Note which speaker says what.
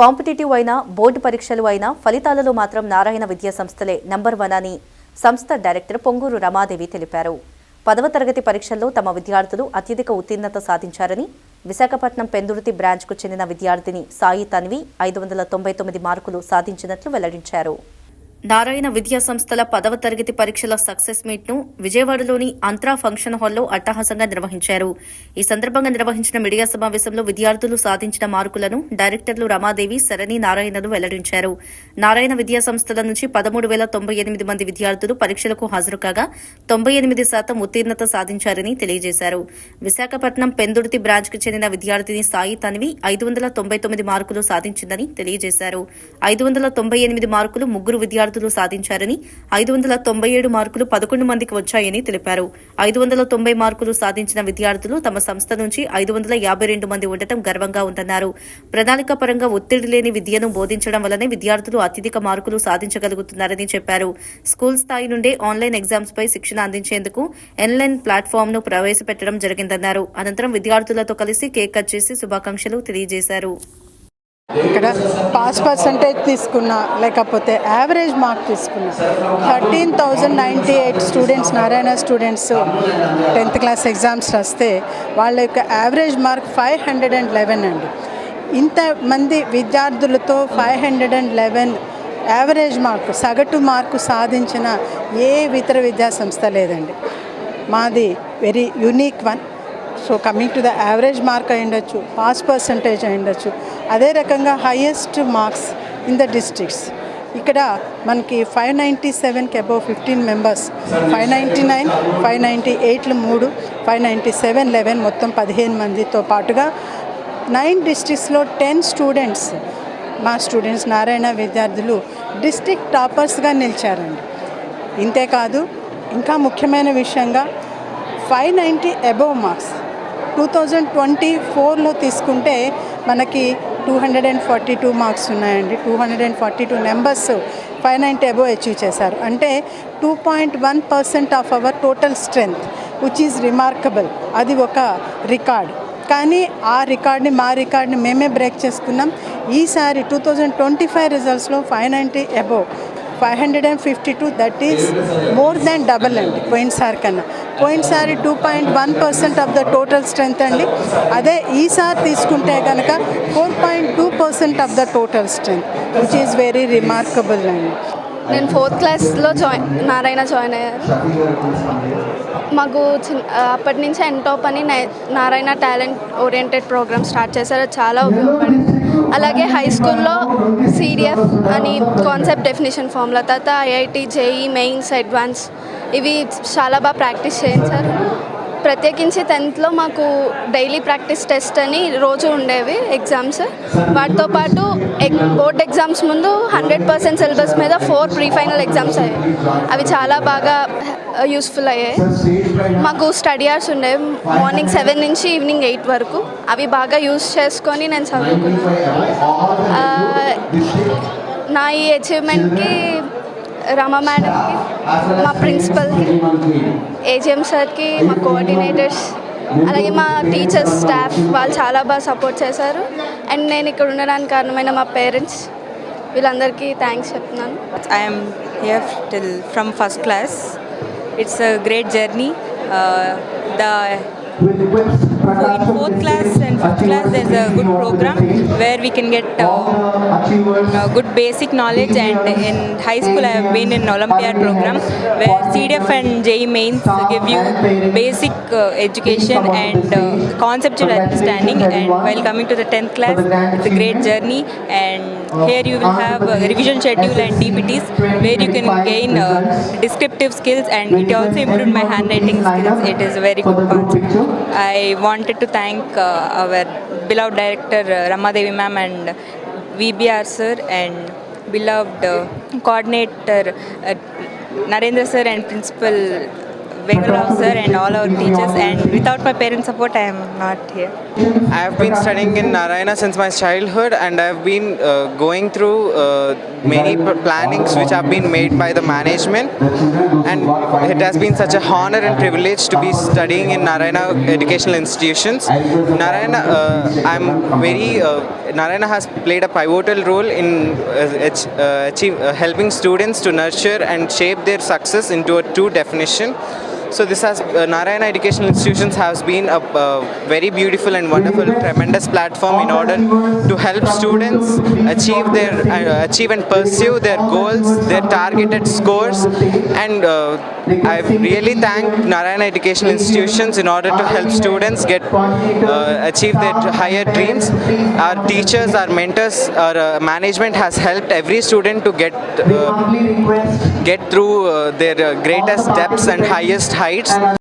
Speaker 1: Competitive అయినా board పరీక్షలు అయినా ఫలితాలలో మాత్రం నారాయణ విద్యా సంస్థలే నంబర్ వన్ అని సంస్థ డైరెక్టర్ పొంగూరు రమాదేవి తెలిపారు. పదవ తరగతి పరీక్షల్లో తమ విద్యార్థులు అత్యధిక ఉత్తీర్ణత సాధించారని విశాఖపట్నం పెందుర్తి బ్రాంచ్కు చెందిన విద్యార్థిని సాయి తన్వి ఐదు వందల తొంభై తొమ్మిది మార్కులు సాధించినట్లు వెల్లడించారు. నారాయణ విద్యా సంస్థల పదవ తరగతి పరీక్షల సక్సెస్ మీట్ను విజయవాడలోని అంత్రా ఫంక్షన్ హాల్లో అట్టహాసంగా నిర్వహించారు. ఈ సందర్భంగా నిర్వహించిన మీడియా సమావేశంలో విద్యార్థులు సాధించిన మార్కులను డైరెక్టర్లు రమాదేవి శరణి నారాయణలు వెల్లడించారు. నారాయణ విద్యా సంస్థల నుంచి పదమూడు వేల తొంభై ఎనిమిది మంది విద్యార్థులు పరీక్షలకు హాజరు కాగా తొంభై ఎనిమిది శాతం ఉత్తీర్ణత సాధించారని తెలియజేశారు. విశాఖపట్నం పెందుర్తి బ్రాంచ్కు చెందిన విద్యార్థిని సాయి తన్వి ఐదు వందల తొంభై తొమ్మిది మార్కులు సాధించిందని తెలియజేశారు. ఐదు వందల తొంభై ఎనిమిది మార్కులు ముగ్గురు విద్యార్థులు సాధించారని ఐదు వందల తొంభై ఏడు మార్కులు పదకొండు మందికి వచ్చాయని తెలిపారు. ఐదు వందల తొంభై మార్కులు సాధించిన విద్యార్థులు తమ సంస్థ నుంచి ఐదు వందల యాభై రెండు మంది ఉండటం గర్వంగా ఉందన్నారు. ప్రణాళిక పరంగా ఒత్తిడి లేని విద్యను బోధించడం వల్లనే విద్యార్థులు అత్యధిక మార్కులు సాధించగలుగుతున్నారని చెప్పారు. స్కూల్ స్థాయి నుండే ఆన్లైన్ ఎగ్జామ్స్ పై శిక్షణ అందించేందుకు ఎన్లైన్ ప్లాట్ఫామ్ను ప్రవేశపెట్టడం జరిగిందన్నారు. అనంతరం విద్యార్థులతో కలిసి కేక్ కట్ చేసి శుభాకాంక్షలు తెలియజేశారు.
Speaker 2: ఇక్కడ పాస్ పర్సంటేజ్ తీసుకున్నా లేకపోతే యావరేజ్ మార్క్ తీసుకున్నా. Thirteen thousand ninety eight students Narayana students tenth class exams రాస్తే వాళ్ళ యొక్క average mark five hundred and eleven అండి. ఇంతమంది విద్యార్థులతో five hundred and eleven average mark సగటు మార్కు సాధించిన ఏ ఇతర విద్యా సంస్థ లేదండి. మాది very unique one so coming to the average mark అయి ఉండొచ్చు పాస్ పర్సంటేజ్ అయి ఉండొచ్చు అదే రకంగా highest marks in the districts ఇక్కడ మనకి ఫైవ్ నైంటీ సెవెన్కి above fifteen members five ninety nine five ninety ఎయిట్లు మూడు ఫైవ్ నైంటీ సెవెన్ లెవెన్ మొత్తం పదిహేను మందితో పాటుగా నైన్ డిస్ట్రిక్ట్స్లో టెన్ స్టూడెంట్స్ మా స్టూడెంట్స్ నారాయణ విద్యార్థులు డిస్ట్రిక్ట్ టాపర్స్గా నిలిచారండి. ఇంతేకాదు ఇంకా ముఖ్యమైన విషయంగా five ninety above marks two thousand twenty ఫోర్లో తీసుకుంటే మనకి two hundred and forty two marks ఉన్నాయండి. Two hundred and forty two numbers five ninety above achieve చేశారు. అంటే two point one percent of our total strength which is remarkable అది ఒక record. కానీ ఆ రికార్డ్ని మా రికార్డ్ని మేమే బ్రేక్ చేసుకున్నాం. ఈసారి two thousand twenty five రిజల్ట్స్లో five ninety above five hundred and fifty two that is more than double అండి. పోయినసారి కన్నా. పోయినసారి two point one percent of the total strength అండి. అదే ఈసారి తీసుకుంటే కనుక four point two percent of the total strength which is very remarkable అండి.
Speaker 3: నేను ఫోర్త్ క్లాస్లో జాయిన్ నారాయణ జాయిన్ అయ్యారు మాకు చిన్న అప్పటి నుంచి ఎన్టాప్ అని Narayana talent oriented program start చేశారు. అది చాలా ఉపయోగపడింది. అలాగే హై స్కూల్లో సిడిఎఫ్ అని కాన్సెప్ట్ డెఫినేషన్ ఫామ్ల తర్వాత ఐఐటి జేఈ మెయిన్స్ అడ్వాన్స్ ఇవి చాలా బాగా ప్రాక్టీస్ చేయించారు. ప్రత్యేకించి టెన్త్లో మాకు డైలీ ప్రాక్టీస్ టెస్ట్ అని రోజు ఉండేవి ఎగ్జామ్స్. వాటితో పాటు ఎగ్ బోర్డ్ ఎగ్జామ్స్ ముందు హండ్రెడ్ పర్సెంట్ సిలబస్ మీద ఫోర్ ప్రీ ఫైనల్ ఎగ్జామ్స్ అయ్యాయి. అవి చాలా బాగా యూస్ఫుల్ అయ్యాయి. మాకు స్టడీ అవర్స్ ఉండేవి. మార్నింగ్ సెవెన్ నుంచి ఈవినింగ్ ఎయిట్ వరకు. అవి బాగా యూస్ చేసుకొని నేను చదువుకున్నాను. నా ఈ అచీవ్మెంట్కి రమ మేడంకి మా ప్రిన్సిపల్కి ఏజిఎం సార్కి మా కోఆర్డినేటర్స్ అలాగే మా టీచర్స్ స్టాఫ్ వాళ్ళు చాలా బాగా సపోర్ట్ చేశారు. అండ్ నేను ఇక్కడ ఉండడానికి కారణమైన మా పేరెంట్స్ వీళ్ళందరికీ థ్యాంక్స్ చెప్తున్నాను.
Speaker 4: I'm here till from first class it's a great journey the Uh, so in fourth class and fifth class, there's a good program where we can get uh, uh, good basic knowledge. And in high school, I have been in Olympiad program where CDF and JE mains give you basic uh, education and uh, conceptual understanding. And while coming to the 10th class, it's a great journey. And here you will have a revision schedule and DPTs where you can gain uh, descriptive skills and it also improved my handwriting skills. It is a very good concept. I wanted to thank uh, our beloved director uh, Ramadevi ma'am and VBR sir and beloved uh, coordinator uh, Narendra sir and principal Sir and all our teachers and without my parents support I am not here.
Speaker 5: I have been studying in Narayana since my childhood, and I have been uh, going through uh, many plannings which have been made by the management, and it has been such a honor and privilege to be studying in Narayana educational institutions. Narayana, uh, I'm very uh, Narayana has played a pivotal role in uh, uh, achieve, uh, helping students to nurture and shape their success into a true definition. So this has uh, Narayana Educational Institutions has been a very beautiful and wonderful, tremendous platform in order to help students achieve their uh, achieve and pursue their goals, their targeted scores, and uh, I really thank Narayana Educational Institutions in order to help students get uh, achieve their higher dreams. Our teachers, our mentors, our uh, management has helped every student to get uh, get through uh, their uh, greatest depths and highest heights.